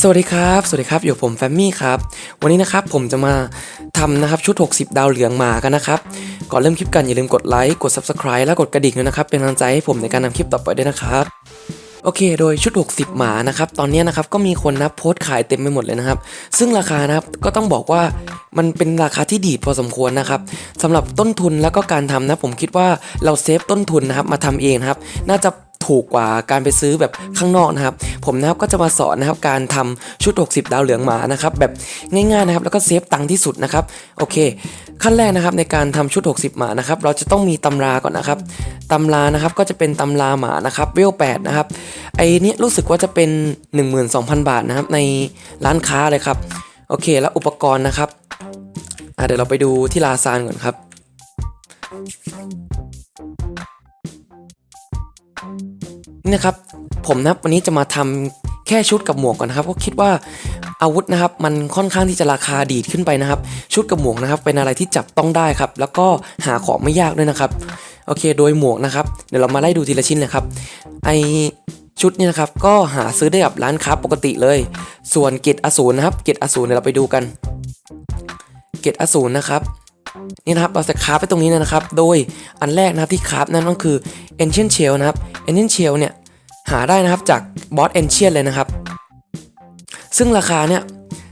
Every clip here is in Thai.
สวัสดีครับ สวัสดีครับ อยู่ผมแฟมมี่ครับ วันนี้นะครับผมจะมาทำนะครับชุด 60 ดาวเหลืองหมากันนะครับ ก่อนเริ่มคลิปกันอย่าลืมกดไลค์ กด Subscribe และกดกระดิ่งด้วยนะครับ เป็นกำลังใจให้ผมในการทำคลิปต่อไปด้วยนะครับ โอเค โดยชุด 60 หมานะครับ ตอนนี้นะครับก็มีคนนะโพสต์ขายเต็มไปหมดเลยนะครับ ซึ่งราคานะครับก็ต้องบอกว่ามันเป็นราคาที่ดีดพอสมควรนะครับสำหรับต้นทุนแล้วก็การทำนะผมคิดว่าเราเซฟต้นทุนนะครับมาทำเองนะครับ น่าจะ ถูกกว่าการไปซื้อแบบข้างนอกนะครับ ผมนะครับก็จะมาสอนนะครับการทำชุด 60 ดาวเหลืองหมานะครับแบบง่ายๆนะครับแล้วก็เซฟตังค์ที่สุดนะครับโอเค ขั้นแรกนะครับในการทำชุด 60 หมานะครับเราจะต้องมีตำราก่อนนะครับตำรานะครับก็จะเป็นตำราหมานะครับเวล8นะครับไอ้นี้รู้สึกว่าจะเป็น 12,000 บาทนะครับในร้านค้าเลยครับโอเค แล้วอุปกรณ์นะครับเดี๋ยวเราไปดูที่ลาซานก่อนครับ นะครับ ผมนะวันนี้จะมาทำแค่ชุดกับหมวกก่อนนะครับก็คิดว่าอาวุธนะครับมันค่อนข้างที่จะราคาดีดขึ้นไปนะครับ ชุดกับหมวกนะครับ เป็นอะไรที่จับต้องได้ครับ แล้วก็หาของไม่ยากด้วยนะครับโอเค โดยหมวกนะครับเดี๋ยวเรามาไล่ดูทีละชิ้นเลยครับไอชุดนี่นะครับก็หาซื้อได้กับร้านค้าปกติเลย ส่วนเกตอสูรนะครับเกตอสูรเดี๋ยวเราไปดูกัน เกตอสูรนะครับนี่นะครับเราจะคราฟไปตรงนี้นะครับ โดยอันแรกนะครับที่คราฟนั่นก็คือ Ancient Shell นะครับ Ancient Shell เนี่ย หาได้นะครับจากบอส Ancient เลยนะครับ ซึ่งราคาเนี่ย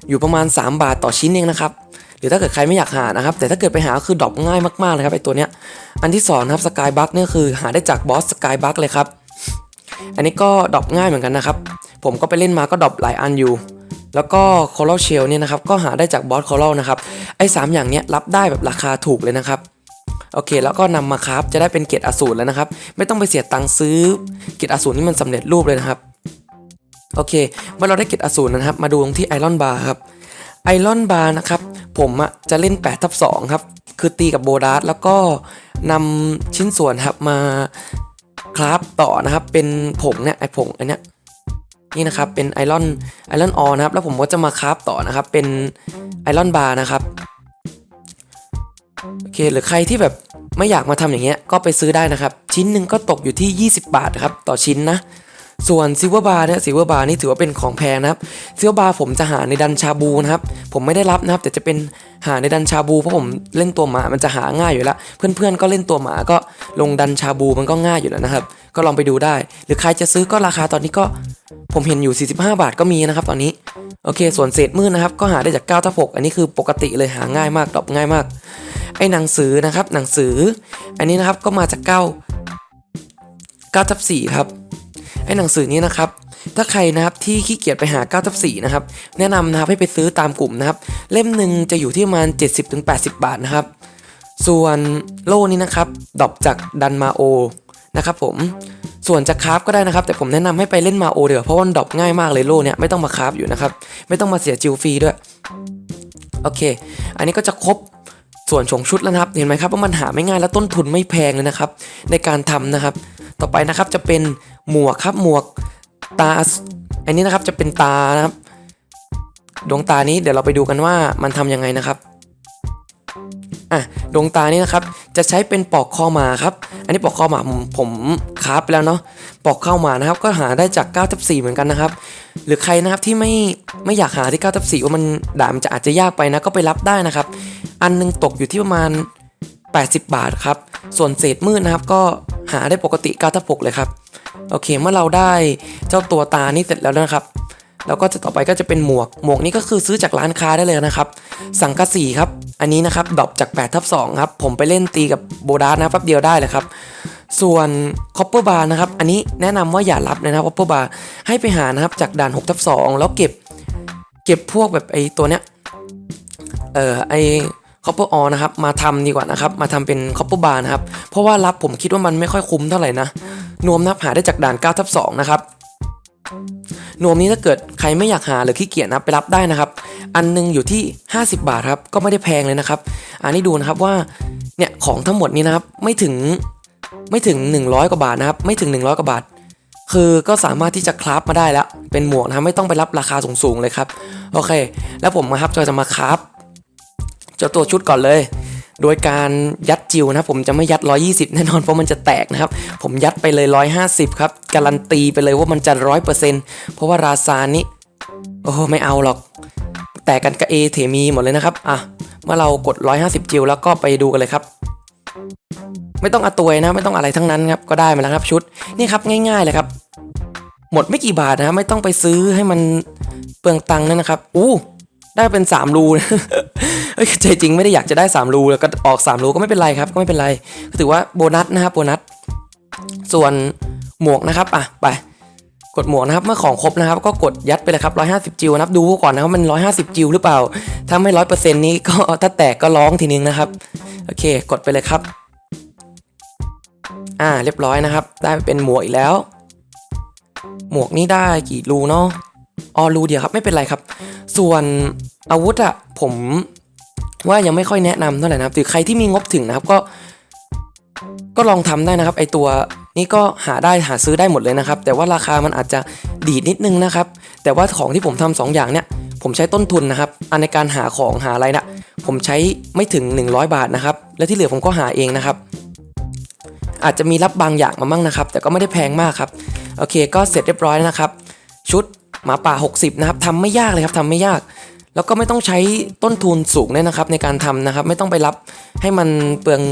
อยู่ประมาณ 3 บาทต่อชิ้นเองนะครับหรือถ้าเกิดใครไม่อยากหานะครับ แต่ถ้าเกิดไปหาคือดรอปง่ายมากๆเลยครับไอตัวเนี้ยอันที่2นะครับ Sky Bug เนี่ยคือหาได้จากบอส Sky Bug เลยครับ อันนี้ก็ดรอปง่ายเหมือนกันนะครับ ผมก็ไปเล่นมาก็ดรอปหลายอันอยู่ แล้วก็ Coral Shell เนี่ยนะครับก็หาได้จากบอส Coral นะครับไอ้สามอย่างเนี้ยรับได้แบบราคาถูกเลยนะครับ โอเค แล้วก็นำมาคราฟจะได้เป็นเกรดอสูรแล้วนะครับ ไม่ต้องไปเสียตังค์ซื้อเกรดอสูรนี่มันสำเร็จรูปเลยนะครับ โอเค เมื่อเราได้เกรดอสูรนะครับ มาดูตรงที่ไอรอนบาร์ครับไอรอนบาร์นะครับ ผมอะจะเล่น8ทับ2ครับ คือตีกับโบดัสแล้วก็นำชิ้นส่วนครับมาคราฟต่อนะครับ เป็นผงเนี่ยไอผงอันเนี้ยนี่นะครับเป็นไอรอนไอรอนออนะครับ แล้วผมก็จะมาคราฟต่อนะครับ เป็นไอรอนบาร์นะครับ โอเคหรือใครที่แบบไม่อยากมาทำอย่างเงี้ยก็ไปซื้อได้นะครับ ชิ้นหนึ่งก็ตกอยู่ที่ 20 บาทครับต่อชิ้นนะ ส่วนซิลเวอร์บาร์เนี่ยซิลเวอร์บาร์นี่ถือว่าเป็นของแพงนะครับซิลเวอร์บาร์ผมจะหาในดันชาบูนะครับ ผมไม่ได้รับนะครับ แต่จะเป็นหาในดันชาบูเพราะผมเล่นตัวหมามันจะหาง่ายอยู่แล้ว เพื่อนๆก็เล่นตัวหมาก็ลงดันชาบูมันก็ง่ายอยู่แล้วนะครับ ก็ลองไปดูได้ หรือใครจะซื้อก็ราคาตอนนี้ก็ ผมเห็นอยู่ 45 บาทก็มีนะครับ ตอนนี้โอเค ส่วนเศษมืดนะครับ ก็หาได้จาก9ทับ6อันนี้คือปกติเลยหาง่ายมากดรอปง่ายมาก ไอ้หนังสือนะครับหนังสือ อันนี้นะครับก็มาจาก9 9ทับ4ครับ ไอ้หนังสือนี้นะครับ ถ้าใครนะครับที่ขี้เกียจไปหา9ทับ4นะครับ แนะนำนะครับให้ไปซื้อตามกลุ่มนะครับ เล่มหนึ่งจะอยู่ที่ประมาณ 70-80 บาทนะครับ ส่วนโล่นี้นะครับดรอปจากดันมาโอนะครับผม ส่วนจะคราฟก็ได้นะครับ แต่ผมแนะนำให้ไปเล่นมาโอเดี๋ยวเพราะว่าดรอปง่ายมากเลยโล่เนี่ยไม่ต้องมาคราฟอยู่นะครับ ไม่ต้องมาเสียจิวฟรีด้วย โอเค อันนี้ก็จะครบส่วนชงชุดแล้วนะครับ เห็นไหมครับว่ามันหาไม่ง่ายและต้นทุนไม่แพงเลยนะครับ ในการทำนะครับ ต่อไปนะครับจะเป็น หมวกครับหมวกตา อันนี้นะครับจะเป็นตานะครับ ดวงตานี้เดี๋ยวเราไปดูกันว่ามันทำยังไงนะครับอะดวงตานี่นะครับจะใช้เป็นปอกคอหมาครับ อันนี้ปอกคอหมาผมผมคาฟไปแล้วเนาะปอกเข้ามานะครับ ก็หาได้จาก9ทับ4เหมือนกันนะครับ หรือใครนะครับที่ไม่ไม่อยากหาที่9ทับ4ว่ามันด่ามันจะอาจจะยากไปนะก็ไปรับได้นะครับ อันหนึงตกอยู่ที่ประมาณ 80 บาทครับ ส่วนเศษมืดนะครับก็ หาได้ปกติ9ทับ6เลยครับ โอเค เมื่อเราได้เจ้าตัวตานี่เสร็จแล้วนะครับ แล้วก็จะต่อไปก็จะเป็นหมวก หมวกนี้ก็คือซื้อจากร้านค้าได้เลยนะครับ สังกะสีครับ อันนี้นะครับดรอปจาก8ทับ2ครับ ผมไปเล่นตีกับโบดาสนะแป๊บเดียวได้เลยครับ ส่วนคอปเปอร์บาร์นะครับ อันนี้แนะนำว่าอย่ารับนะครับคอปเปอร์บาร์ให้ไปหานะครับจากด่าน6ทับ2แล้วเก็บ เก็บพวกแบบไอตัวเนี้ย เอ่อไอ คอปเปอร์ออนะครับมาทำดีกว่านะครับมาทำเป็นคอปเปอร์บาร์นะครับเพราะว่ารับผมคิดว่ามันไม่ค่อยคุ้มเท่าไหร่นะนวมนับหาได้จากด่าน9ทับ2นะครับนวมนี้ถ้าเกิดใครไม่อยากหาหรือขี้เกียจนับไปรับได้นะครับ อันหนึงอยู่ที่ 50 บาทครับก็ไม่ได้แพงเลยนะครับ อันนี้ดูนะครับว่าเนี่ยของทั้งหมดนี้นะครับไม่ถึงไม่ถึง 100 กว่าบาทนะครับไม่ถึง 100 กว่าบาท คือก็สามารถที่จะคราฟมาได้แล้ว เป็นหมวกนะไม่ต้องไปรับราคาสูงๆเลยครับโอเค แล้วผมนะครับจะมาคราฟ เจ้าตัวชุดก่อนเลย โดยการยัดจิวนะผมจะไม่ยัด 120 แน่นอนเพราะมันจะแตกนะครับ ผมยัดไปเลย 150 ครับการันตีไปเลยว่ามันจะ100%เพราะว่าราซานี้โอ้ไม่เอาหรอก แต่กันกับเอเถมีหมดเลยนะครับอะเมื่อเรากด 150 จิวแล้วก็ไปดูกันเลยครับไม่ต้องอาตวยนะไม่ต้องอะไรทั้งนั้นครับก็ได้มาแล้วครับชุดนี่ครับง่ายๆเลยครับ หมดไม่กี่บาทนะครับไม่ต้องไปซื้อให้มันเปลืองตังค์นั่นนะครับ อู้ ได้เป็น 3 รูนะเอ้ยใจจริงไม่ได้อยากจะได้ 3 รูแล้วก็ออก 3 รูก็ไม่เป็นไรครับ ก็ไม่เป็นไร ก็ถือว่าโบนัสนะครับโบนัส ส่วนหมวกนะครับ อะ ไป กดหมวกนะครับ เมื่อของครบนะครับ ก็กดยัดไปเลยครับ 150 จิวนะครับ ดูก่อนนะครับมัน 150 จิวหรือเปล่า ถ้าไม่ 100%นี้ก็ถ้าแตกก็ร้องทีนึงนะครับ โอเค กดไปเลยครับ อ่า เรียบร้อยนะครับ ได้เป็นหมวกอีกแล้ว หมวกนี้ได้กี่รูเนาะ ออรูเดียวครับไม่เป็นไรครับ ส่วนอาวุธอะผมว่ายังไม่ค่อยแนะนำเท่าไหร่นะครับหรือใครที่มีงบถึงนะครับก็ ก็ลองทำได้นะครับ ไอตัวนี้ก็หาได้หาซื้อได้หมดเลยนะครับ แต่ว่าราคามันอาจจะดีดนิดนึงนะครับ แต่ว่าของที่ผมทำสองอย่างเนี่ย ผมใช้ต้นทุนนะครับอันในการหาของหาอะไรนะผมใช้ไม่ถึง 100 บาทนะครับ และที่เหลือผมก็หาเองนะครับ อาจจะมีรับบางอย่างมามั่งนะครับ แต่ก็ไม่ได้แพงมากครับ โอเค ก็เสร็จเรียบร้อยแล้วนะครับ ชุด หมาป่า 60 นะครับทำไม่ยากเลยครับทำไม่ยาก แล้วก็ไม่ต้องใช้ต้นทุนสูงด้วยนะครับ ในการทำนะครับ ไม่ต้องไปรับให้มันเปลือง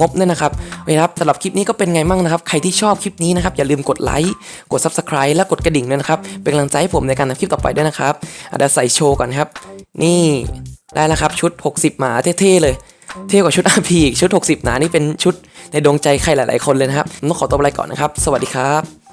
งบเนี่ยนะครับโอเคครับสำหรับคลิปนี้ก็เป็นไงมั่งนะครับ ใครที่ชอบคลิปนี้นะครับ อย่าลืมกดไลค์ กด Subscribe และกดกระดิ่งด้วยนะครับ เป็นกำลังใจให้ผมในการทำคลิปต่อไปด้วยนะครับอาจจะใส่โชว์ก่อนครับ นี่ได้แล้วครับชุด 60 หมาเท่ๆเลย เท่กว่าชุด RP อีกชุด 60 หนานี่เป็นชุดในดวงใจใครหลาย ๆ คนเลยนะครับ ต้องขอตัวไปก่อนนะครับ สวัสดีครับ